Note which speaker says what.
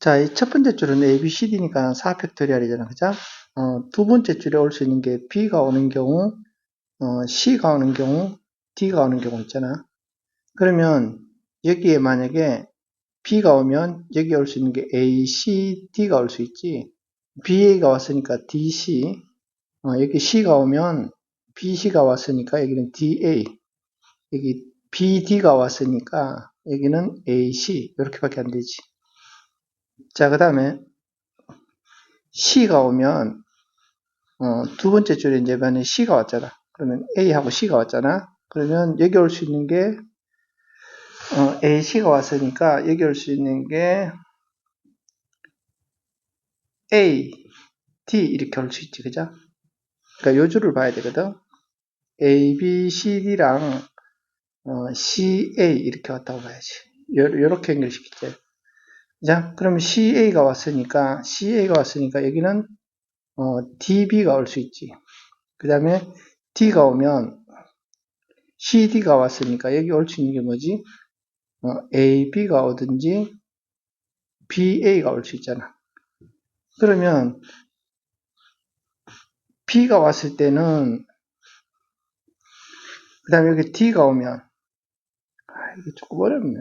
Speaker 1: 자, 이 첫 번째 줄은 A, B, C, D니까 4팩토리얼이잖아. 그죠? 어, 두 번째 줄에 올 수 있는 게 B가 오는 경우, 어, C가 오는 경우, D가 오는 경우 있잖아. 그러면 여기에 만약에 B가 오면 여기 올 수 있는 게 A, C, D가 올 수 있지. BA가 왔으니까 DC. 어, 여기 C가 오면 BC가 왔으니까 여기는 DA. 여기 BD가 왔으니까 여기는 AC. 이렇게밖에 안 되지. 자, 그 다음에 C가 오면 어, 두 번째 줄에 이제 만약에 C가 왔잖아. 그러면 A하고 C가 왔잖아. 그러면 여기 올 수 있는 게 어, A, C가 왔으니까 여기 올 수 있는 게 A, D 이렇게 올 수 있지, 그죠? 그러니까 요 줄을 봐야 되거든. A, B, C, D랑 어, C, A 이렇게 왔다고 봐야지. 요, 요렇게 연결시키죠. 자, 그럼 CA가 왔으니까 CA가 왔으니까 여기는 어, DB가 올 수 있지. 그 다음에 D가 오면 CD가 왔으니까 여기 올 수 있는 게 뭐지? 어, AB가 오든지 BA가 올 수 있잖아. 그러면 B가 왔을 때는 그 다음에 여기 D가 오면 아, 이게 조금 어렵네.